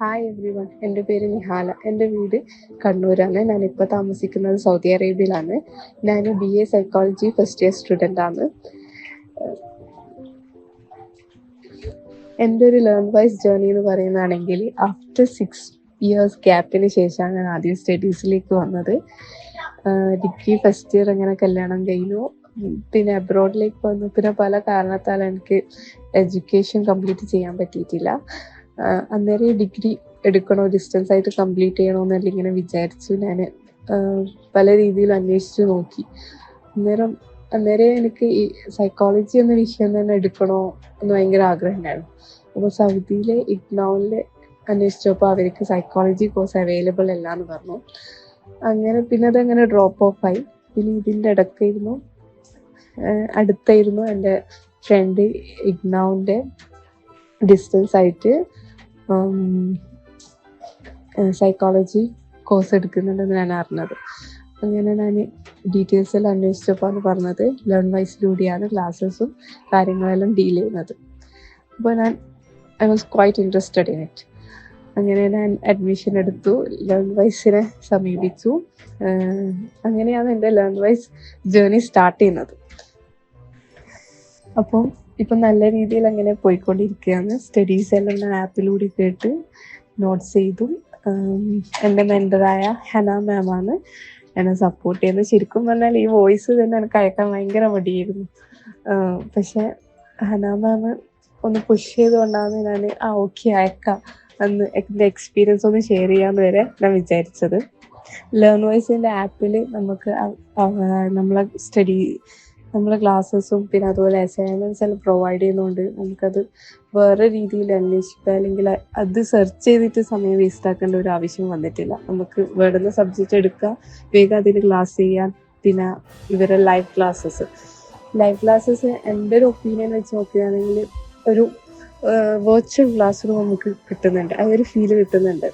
Hi every one എന്റെ പേര് നിഹാല. എന്റെ വീട് കണ്ണൂരാണ്. ഞാനിപ്പോൾ താമസിക്കുന്നത് സൗദി അറേബ്യയിലാണ്. ഞാൻ B A psychology first year student ആണ്. എന്റെ ഒരു ലേൺ വൈസ് ജേർണി എന്ന് പറയുന്നതാണെങ്കിൽ ആഫ്റ്റർ സിക്സ് ഇയേഴ്സ് ഗ്യാപ്പിന് ശേഷമാണ് ഞാൻ ആദ്യം സ്റ്റഡീസിലേക്ക് വന്നത്. ഡിഗ്രി ഫസ്റ്റ് ഇയർ അങ്ങനെ കല്യാണം കഴിഞ്ഞു. പിന്നെ അബ്രോഡിലേക്ക് വന്നു. പിന്നെ പല കാരണത്താൽ എനിക്ക് എഡ്യൂക്കേഷൻ കംപ്ലീറ്റ് ചെയ്യാൻ പറ്റിയിട്ടില്ല. അന്നേരം ഡിഗ്രി എടുക്കണോ ഡിസ്റ്റൻസ് ആയിട്ട് കംപ്ലീറ്റ് ചെയ്യണോ എന്നല്ല ഇങ്ങനെ വിചാരിച്ചു ഞാൻ പല രീതിയിൽ അന്വേഷിച്ചു നോക്കി. അന്നേരം അന്നേരം എനിക്ക് ഈ സൈക്കോളജി എന്ന വിഷയം തന്നെ എടുക്കണോ എന്ന് ഭയങ്കര ആഗ്രഹം ഉണ്ടായിരുന്നു. അപ്പോൾ സൗദിയിലെ ഇഗ്നോളിൽ അന്വേഷിച്ചപ്പോൾ അവർക്ക് സൈക്കോളജി കോഴ്സ് അവൈലബിൾ അല്ല എന്ന് പറഞ്ഞു. അങ്ങനെ പിന്നെ അതങ്ങനെ ഡ്രോപ്പ് ഓഫ് ആയി. പിന്നെ ഇതിന്റെ ഇടയ്ക്കായിരുന്നു അടുത്തായിരുന്നു എന്റെ ഫ്രണ്ട് ഇഗ്നൗവിന്റെ ഡിസ്റ്റൻസ് ആയിട്ട് സൈക്കോളജി കോഴ്സ് എടുക്കുന്നുണ്ടെന്ന് ഞാൻ അറിഞ്ഞത്. അങ്ങനെ ഞാൻ ഡീറ്റെയിൽസ് എല്ലാം അന്വേഷിച്ചപ്പോൾ പറഞ്ഞത് ലേൺ വൈസിലൂടെയാണ് ക്ലാസ്സസും കാര്യങ്ങളെല്ലാം ഡീൽ ചെയ്യുന്നത്. അപ്പോൾ ഞാൻ I was quite interested in it അങ്ങനെ ഞാൻ അഡ്മിഷൻ എടുത്തു ലേൺ വൈസിനെ സമീപിച്ചു. അങ്ങനെയാണ് എന്റെ ലേൺ വൈസ് ജേർണി സ്റ്റാർട്ട് ചെയ്യുന്നത്. അപ്പം ഇപ്പം നല്ല രീതിയിൽ അങ്ങനെ പോയിക്കൊണ്ടിരിക്കുകയാണ്. സ്റ്റഡീസ് എല്ലാം ഞാൻ ആപ്പിലൂടെ കേട്ട് നോട്ട്സ് ചെയ്തു. എന്റെ മെന്ററായ ഹന മാമാണ് എന്നെ സപ്പോർട്ട് ചെയ്യുന്നത്. ശരിക്കും പറഞ്ഞാൽ ഈ വോയിസ് തന്നെ എനിക്ക് അയക്കാൻ ഭയങ്കര മടിയായിരുന്നു. പക്ഷെ ഹന മാം ഒന്ന് പുഷ് ചെയ്തുകൊണ്ടാണ് ഞാൻ ആ ഓക്കെ അയക്കാം അന്ന് എന്റെ എക്സ്പീരിയൻസ് ഒന്ന് ഷെയർ ചെയ്യാന്ന് വരെ ഞാൻ വിചാരിച്ചത്. ലേൺ വോയിസിന്റെ ആപ്പിൽ നമുക്ക് നമ്മളെ സ്റ്റഡി നമ്മളെ ക്ലാസ്സസും പിന്നെ അതുപോലെ അസൈൻമെന്റ്സ് എല്ലാം പ്രൊവൈഡ് ചെയ്യുന്നതുകൊണ്ട് നമുക്കത് വേറെ രീതിയിൽ അന്വേഷിക്കുക അല്ലെങ്കിൽ അത് സെർച്ച് ചെയ്തിട്ട് സമയം വേസ്റ്റ് ആക്കേണ്ട ഒരു ആവശ്യം വന്നിട്ടില്ല. നമുക്ക് വേണ്ടുന്ന സബ്ജക്റ്റ് എടുക്കുക വേഗം അതിൽ ക്ലാസ് ചെയ്യാൻ പിന്നെ ഇവരെ ലൈവ് ക്ലാസ്സസ് ലൈവ് ക്ലാസ്സസ് എന്റെ ഒരു ഒപ്പീനിയൻ വെച്ച് നോക്കുകയാണെങ്കിൽ ഒരു വെർച്വൽ ക്ലാസ് റൂം നമുക്ക് കിട്ടുന്നുണ്ട്. ആ ഒരു ഫീൽ കിട്ടുന്നുണ്ട്.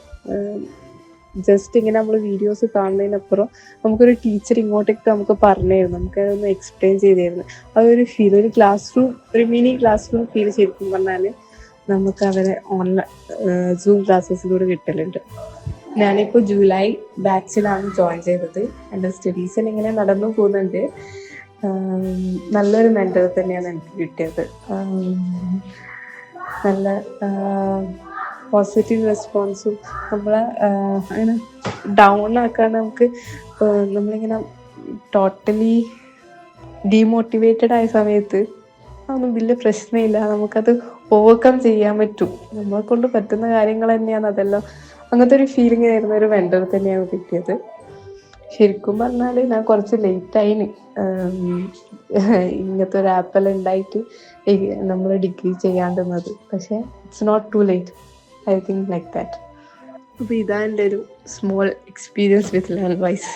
ജസ്റ്റ് ഇങ്ങനെ നമ്മൾ വീഡിയോസ് കാണുന്നതിനപ്പുറം നമുക്കൊരു ടീച്ചർ ഇങ്ങോട്ടേക്ക് നമുക്ക് പറഞ്ഞായിരുന്നു. നമുക്ക് അതൊന്ന് എക്സ്പ്ലെയിൻ ചെയ്തായിരുന്നു അതൊരു ഫീൽ ഒരു ക്ലാസ് റൂം ഒരു മിനി ക്ലാസ് റൂം ഫീൽ ശരിക്കും പറഞ്ഞാൽ നമുക്ക് അവരെ ഓൺലൈൻ സൂം ക്ലാസ്സസിലൂടെ കിട്ടലുണ്ട്. ഞാനിപ്പോൾ ജൂലൈ ബാച്ചിലാണ് ജോയിൻ ചെയ്തത്. എന്റെ സ്റ്റഡീസിൽ ഇങ്ങനെ നടന്നു പോകുന്നുണ്ട്. നല്ലൊരു മെന്റർ തന്നെയാണ് എനിക്ക് കിട്ടിയത്. നല്ല പോസിറ്റീവ് റെസ്പോൺസും നമ്മളെ അങ്ങനെ ഡൗൺ ആക്കാൻ നമുക്ക് നമ്മളിങ്ങനെ ടോട്ടലി ഡീമോട്ടിവേറ്റഡ് ആയ സമയത്ത് അതൊന്നും വലിയ പ്രശ്നമില്ല. നമുക്കത് ഓവർകം ചെയ്യാൻ പറ്റും. നമ്മളെ കൊണ്ട് പറ്റുന്ന കാര്യങ്ങൾ തന്നെയാണ് അതെല്ലാം. അങ്ങനത്തെ ഒരു ഫീലിംഗ് ആയിരുന്ന ഒരു വെണ്ടർ തന്നെയാണ് കിട്ടിയത്. ശരിക്കും പറഞ്ഞാൽ ഞാൻ കുറച്ച് ലേറ്റ് ആയിന്. ഇങ്ങനത്തെ ഒരു ആപ്പെല്ലാം ഉണ്ടായിട്ട് നമ്മൾ ഡിഗ്രി ചെയ്യാണ്ടുന്നത് പക്ഷേ it's not too late I think like that അപ്പോൾ ഇതാ എന്റെ ഒരു small experience with land wise